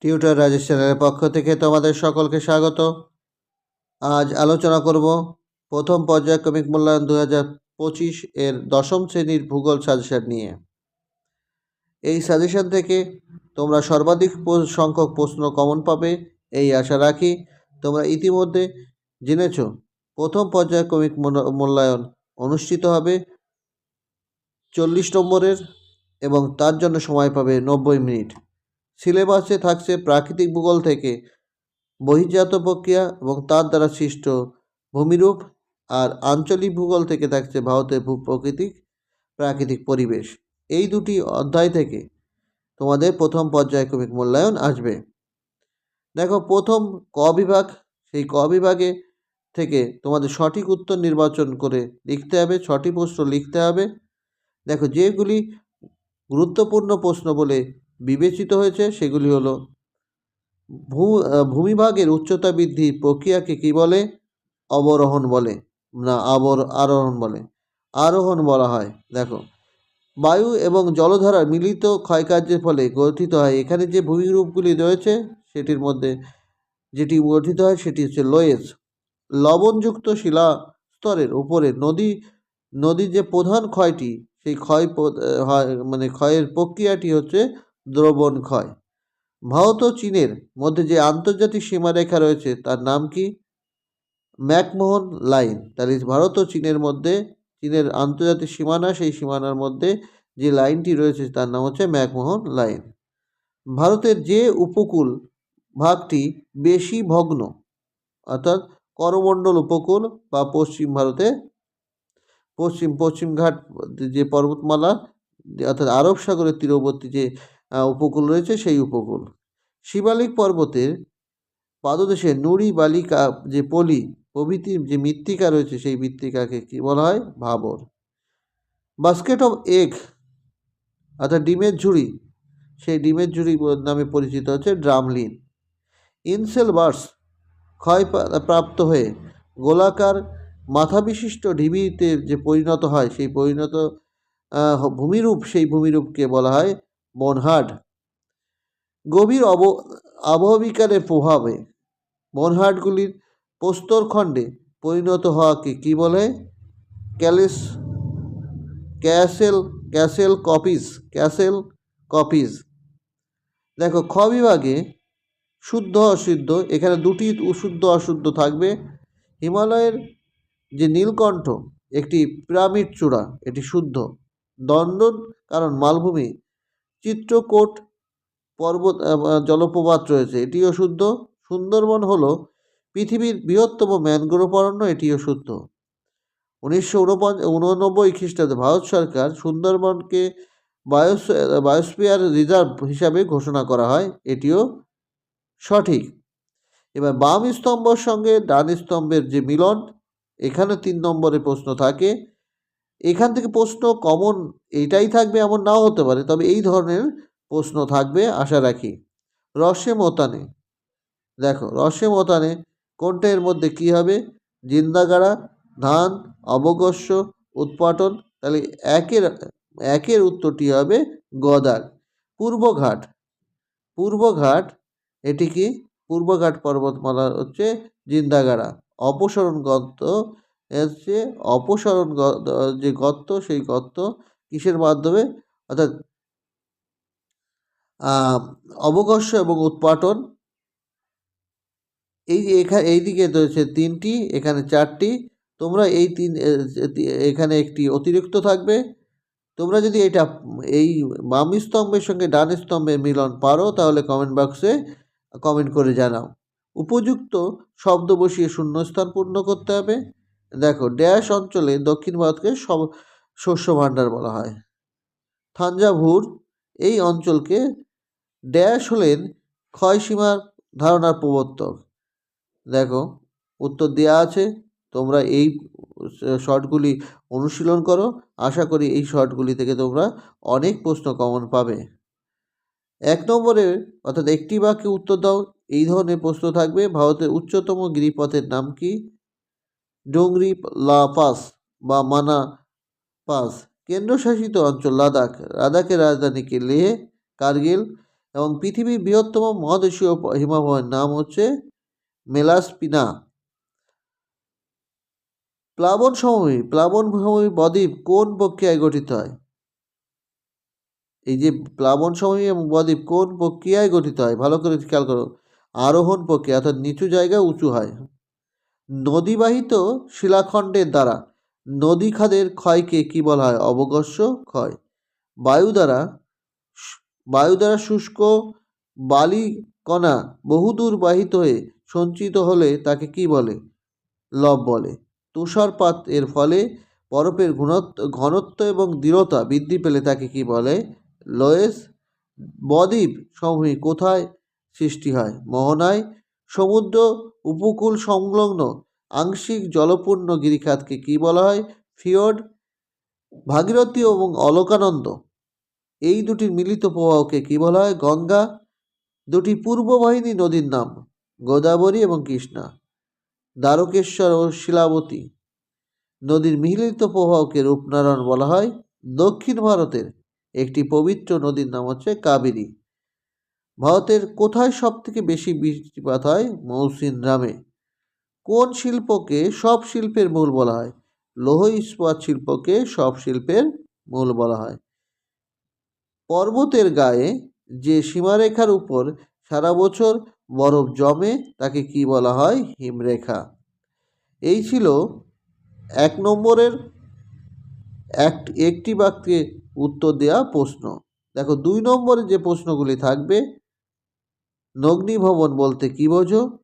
Tutor Rajesh চ্যানেলের পক্ষ থেকে তোমাদের সকলকে স্বাগত। আজ আলোচনা করব প্রথম পর্যায়ক্রমিক মূল্যায়ন দু পঁচিশ এর দশম শ্রেণির ভূগোল সাজেশন নিয়ে। এই সাজেশন থেকে তোমরা সর্বাধিক সংখ্যক প্রশ্ন কমন পাবে, এই আশা রাখি। তোমরা ইতিমধ্যে জেনেছ, প্রথম পর্যায়ক্রমিক মূল্য- মূল্যায়ন অনুষ্ঠিত হবে চল্লিশ নম্বরের এবং তার জন্য সময় পাবে নব্বই মিনিট। সিলেবাসে থাকছে প্রাকৃতিক ভূগোল থেকে বহির্জাত প্রক্রিয়া এবং তার দ্বারা সৃষ্ট ভূমিরূপ আর আঞ্চলিক ভূগোল থেকে থাকছে ভারতের ভূপ্রকৃতিক প্রাকৃতিক পরিবেশ। এই দুটি অধ্যায় থেকে তোমাদের প্রথম পর্যায়ক্রমিক মূল্যায়ন আসবে। দেখো, প্রথম ক বিভাগ, সেই ক বিভাগে থেকে তোমাদের সঠিক উত্তর নির্বাচন করে লিখতে হবে ছটি প্রশ্ন লিখতে হবে। দেখো, যেগুলি গুরুত্বপূর্ণ প্রশ্ন বলে বিবেচিত হয়েছে, সেগুলি হলো ভূ ভূমিভাগের উচ্চতা বৃদ্ধির প্রক্রিয়াকে কি বলে? অবরোহণ বলে, না, আবর, আরোহণ বলে। আরোহণ বলা হয়, দেখো। বায়ু এবং জলধারার মিলিত ক্ষয়কার্যের ফলে গঠিত হয়। এখানে যে ভূমিরূপগুলি রয়েছে, সেটির মধ্যে যেটি গঠিত হয়, সেটি হচ্ছে লোয়েস লবণযুক্ত শিলা স্তরের উপরে নদী, নদীর যে প্রধান ক্ষয়টি, সেই ক্ষয় মানে ক্ষয়ের প্রক্রিয়াটি হচ্ছে দ্রবণ ক্ষয়। ভারত ও চীনের মধ্যে যে আন্তর্জাতিক সীমারেখা রয়েছে, তার নাম কি? McMahon line. তাহলে ভারত ও চীনের মধ্যে, চীনের আন্তর্জাতিক সীমানা, সেই সীমানার মধ্যে যে লাইনটি রয়েছে, তার নাম হচ্ছে ম্যাকমোহন লাইন। ভারতের যে উপকূল ভাগটি বেশি ভগ্ন, অর্থাৎ করমণ্ডল উপকূল বা পশ্চিম ভারতে, পশ্চিম পশ্চিমঘাট যে পর্বতমালা, অর্থাৎ আরব সাগরের তীরবর্তী যে উপকূল রয়েছে সেই উপকূল। শিবালিক পর্বতের পাদদেশে নুড়ি বালিকা যে পলি, প্রভৃতির যে মৃত্তিকা রয়েছে সেই মৃত্তিকাকে কি বলা হয়? ভাবর। বাস্কেট অফ এগ, অর্থাৎ ডিমের ঝুড়ি, সেই ডিমের ঝুড়ি নামে পরিচিত হচ্ছে ড্রামলিন। ইনসেল বার্স ক্ষয় প্রাপ্ত হয়ে গোলাকার মাথা বিশিষ্ট ঢিবিতে যে পরিণত হয়, সেই পরিণত ভূমিরূপ, সেই ভূমিরূপকে বলা হয় বনহার্ড গভীর অব আবহবিকারের প্রভাবে বনহার্ডগুলির প্রস্তরখণ্ডে পরিণত হওয়াকে কী বলে? ক্যালিস, ক্যাসেল ক্যাসেল কপিস ক্যাসেল কপিস। দেখো, খ বিভাগে শুদ্ধ অশুদ্ধ, এখানে দুটি শুদ্ধ অশুদ্ধ থাকবে। হিমালয়ের যে নীলকণ্ঠ, একটি পিরামিড চূড়া, এটি শুদ্ধ। দণ্ডন, কারণ মালভূমি চিত্রকোট পর্বত জলপ্রপাত রয়েছে। এটিও শুদ্ধ। সুন্দরবন হল পৃথিবীর বৃহত্তম ম্যানগ্রোভ অরণ্য, এটিও শুদ্ধ। উনিশশো উননব্বই খ্রিস্টাব্দে ভারত সরকার সুন্দরবনকে বায়োস, বায়োস্ফিয়ার রিজার্ভ হিসাবে ঘোষণা করা হয়। এটিও সঠিক। এবার বাম স্তম্ভর সঙ্গে ডান স্তম্ভের যে মিলন, এখানে তিন নম্বরে প্রশ্ন থাকে। এখান থেকে প্রশ্ন কমন এইটাই থাকবে এমন নাও হতে পারে, তবে এই ধরনের প্রশ্ন থাকবে, আশা রাখি। রসে মতানে। দেখো, রসে মতানে কোনটা এর মধ্যে কি হবে? জিন্দাগাড়া, ধান অবগস্য উৎপাটন, তাহলে একের একের উত্তরটি হবে গদার। পূর্বঘাট। পূর্বঘাট, এটি কি? পূর্বঘাট পর্বতমালা হচ্ছে জিন্দাগাড়া। অপসরণ গর্ত হচ্ছে অপসরণ যে গর্ত সেই গর্ত কিসের মাধ্যমে? অর্থাৎ অবকর্ষ এবং উৎপাটন। এই এখানে এইদিকে রয়েছে তিনটি, এখানে চারটি। তোমরা এই তিন এখানে একটি অতিরিক্ত থাকবে। তোমরা যদি এটা, এই বাম স্তম্ভের সঙ্গে ডান স্তম্ভের মিলন পারো, তাহলে কমেন্ট বক্সে কমেন্ট করে জানাও। উপযুক্ত শব্দ বসিয়ে শূন্যস্থান পূর্ণ করতে হবে। দেখো, ড্যাশ অঞ্চলে দক্ষিণ ভারতকে সব শস্য ভাণ্ডার বলা হয়। থাঞ্জাভুর এই অঞ্চলকে ড্যাশ হলেন ক্ষয়সীমার ধারণার প্রবর্তক। দেখো, উত্তর দেওয়া আছে, তোমরা এই শর্টগুলি অনুশীলন করো। আশা করি এই শর্টগুলি থেকে তোমরা অনেক প্রশ্ন কমন পাবে। এক নম্বরে, অর্থাৎ একটি বাক্যে উত্তর দাও, এই ধরনের প্রশ্ন থাকবে, ভারতের উচ্চতম গিরিপথের নাম কি? ডোংরি, লা পাস বা মানা পাস। কেন্দ্রশাসিত অঞ্চল লাদাখ। লাদাখের রাজধানী কি লেহ কার্গিল এবং পৃথিবীর বৃহত্তম মহাদেশীয় হিমবাহের নাম হচ্ছে মেলাসপিনা। প্লাবন সমভূমি প্লাবন সমভূমি বদ্বীপ কোন প্রক্রিয়ায় গঠিত হয়? এই যে প্লাবন সমভূমি এবং বদ্বীপ কোন প্রক্রিয়ায় গঠিত হয়? ভালো করে খেয়াল করো। আরোহণ প্রক্রিয়া অর্থাৎ নিচু জায়গা উঁচু হয়। নদীবাহিত শিলাখণ্ডের দ্বারা নদী খাদের ক্ষয়কে কি বলা হয়? অবকর্ষ ক্ষয়। বায়ু দ্বারা বায়ু দ্বারা শুষ্ক বালি কণা বহুদূর বাহিত হয়ে সঞ্চিত হলে তাকে কি বলে? লব বলে। তুষারপাত এর ফলে বরফের ঘনত্ব ঘনত্ব এবং দৃঢ়তা বৃদ্ধি পেলে তাকে কি বলে? লোয়েস বদ্বীপ সমভূমি কোথায় সৃষ্টি হয়? মোহনায় সমুদ্র উপকূল সংলগ্ন আংশিক জলপূর্ণ গিরিখাতকে কি বলা হয়? ফিওর্ড ভাগীরথী এবং অলকানন্দ। এই দুটির মিলিত প্রবাহকে কি বলা হয়? গঙ্গা, দুটি পূর্ববাহিনী নদীর নাম, গোদাবরী এবং কৃষ্ণা। দ্বারকেশ্বর ও শিলাবতী। নদীর মিলিত প্রবাহকে রূপনারায়ণ বলা হয়। দক্ষিণ ভারতের একটি পবিত্র নদীর নাম হচ্ছে কাবেরী। ভারতের কোথায় সব থেকে বেশি বৃষ্টিপাত হয়? মৌসিন রামে। কোন শিল্পকে সব শিল্পের মূল বলা হয়? লৌহ ইস্পাত শিল্পকে সব শিল্পের মূল বলা হয়। পর্বতের গায়ে যে সীমারেখার উপর সারা বছর বরফ জমে, তাকে কি বলা হয়? হিমরেখা। এই ছিল এক নম্বরের এক, একটি বাক্যে উত্তর দেওয়া প্রশ্ন। দেখো, দুই নম্বরে যে প্রশ্নগুলি থাকবে নগ্নিভবন বলতে কি বোঝো?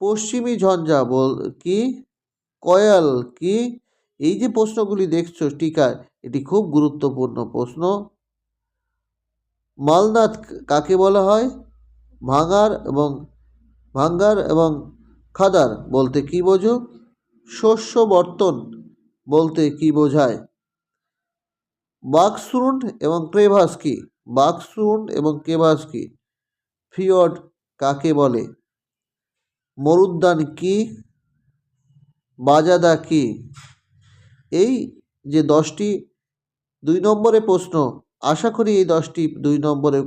পশ্চিমী ঝঞ্ঝা বল কি? কয়াল কি? এই যে প্রশ্নগুলি দেখছ টিকায়, এটি খুব গুরুত্বপূর্ণ প্রশ্ন। মালনাথ কাকে বলা হয়? ভাঙার এবং, ভাঙ্গার এবং খাদার বলতে কি বোঝো? শস্য বর্তন বলতে কি বোঝায়? বাকশ্রুন্ড এবং ক্রেভাস কি? বাকশ্রুন্ড এবং কেভাস কি? ফিয়ড কাকে বলে? মরুদ্যান কি? বাজাদা কি? এই যে দশটি, দুই নম্বরে প্রশ্ন, আশা করি এই দশটি দুই নম্বরের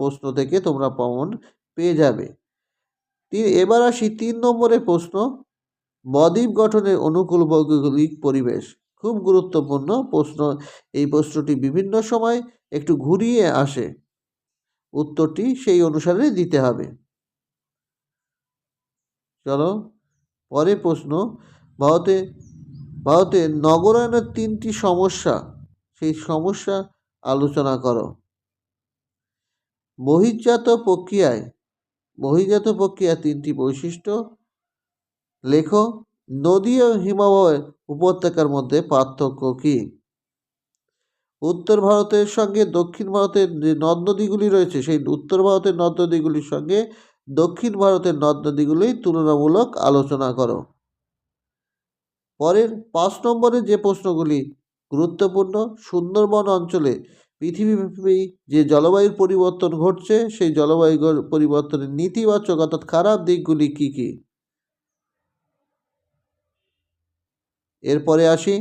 প্রশ্ন থেকে তোমরা প্রমাণ পেয়ে যাবে। এবার আসি তিন নম্বরের প্রশ্ন বদ্বীপ গঠনের অনুকূল ভৌগোলিক পরিবেশ। খুব গুরুত্বপূর্ণ প্রশ্ন, এই প্রশ্নটি বিভিন্ন সময় একটু ঘুরিয়ে আসে। উত্তরটি সেই অনুসারে দিতে হবে। চলো পরে প্রশ্ন। ভারতে ভারতে নগরায়নের তিনটি সমস্যা, সেই সমস্যা আলোচনা করো। বহির্জাত প্রক্রিয়ায়, বহির্জাত প্রক্রিয়া তিনটি বৈশিষ্ট্য। লেখো, নদী ও হিমালয় উপত্যকার মধ্যে পার্থক্য কী? উত্তর ভারতের সঙ্গে, দক্ষিণ ভারতের যে নদ নদীগুলি রয়েছে, সেই উত্তর ভারতের নদ নদীগুলির সঙ্গে দক্ষিণ ভারতের নদ নদীগুলি তুলনামূলক আলোচনা করো। পরের পাঁচ নম্বরে যে প্রশ্নগুলি গুরুত্বপূর্ণ, সুন্দরবন অঞ্চলে পৃথিবীব্যাপী যে জলবায়ুর পরিবর্তন ঘটছে, সেই জলবায়ু পরিবর্তনের নেতিবাচক অর্থাৎ খারাপ দিকগুলি কী কী? এরপরে আসি।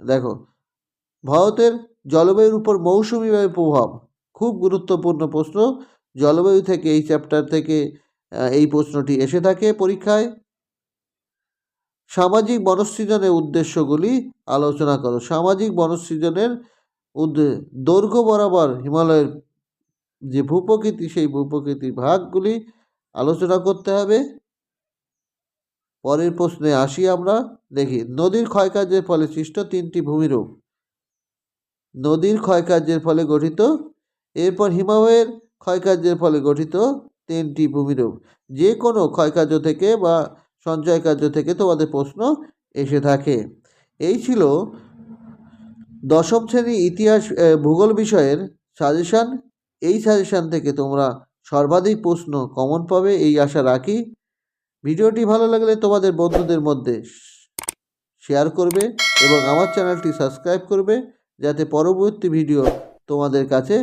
দেখো ভারতের জলবায়ুর উপর মৌসুমি বায়ুর প্রভাব। খুব গুরুত্বপূর্ণ প্রশ্ন। জলবায়ু থেকে এই চ্যাপ্টার থেকে এই প্রশ্নটি এসে থাকে পরীক্ষায়। সামাজিক বনসৃজনের উদ্দেশ্যগুলি আলোচনা করো। সামাজিক বনসৃজনের দৈর্ঘ্য বরাবর হিমালয়ের যে ভূপ্রকৃতি, সেই ভূপ্রকৃতির ভাগগুলি আলোচনা করতে হবে। পরের প্রশ্নে আসি আমরা। দেখি, নদীর ক্ষয়কার্যের ফলে সৃষ্ট তিনটি ভূমিরূপ। নদীর ক্ষয়কার্যের ফলে গঠিত। এরপর হিমালয়ের ক্ষয়কার্যের ফলে গঠিত তিনটি ভূমিরূপ। যে কোনো ক্ষয়কার্য থেকে বা সঞ্চয় কার্য থেকে তোমাদের প্রশ্ন এসে থাকে। এই ছিল দশম শ্রেণি ইতিহাস ভূগোল বিষয়ের সাজেশান এই সাজেশান থেকে তোমরা সর্বাধিক প্রশ্ন কমন পাবে, এই আশা রাখি। ভিডিওটি ভালো লাগলে তোমাদের বন্ধুদের মধ্যে শেয়ার করবে এবং আমার চ্যানেলটি সাবস্ক্রাইব করবে। যাতে পরবর্তী ভিডিও তোমাদের কাছে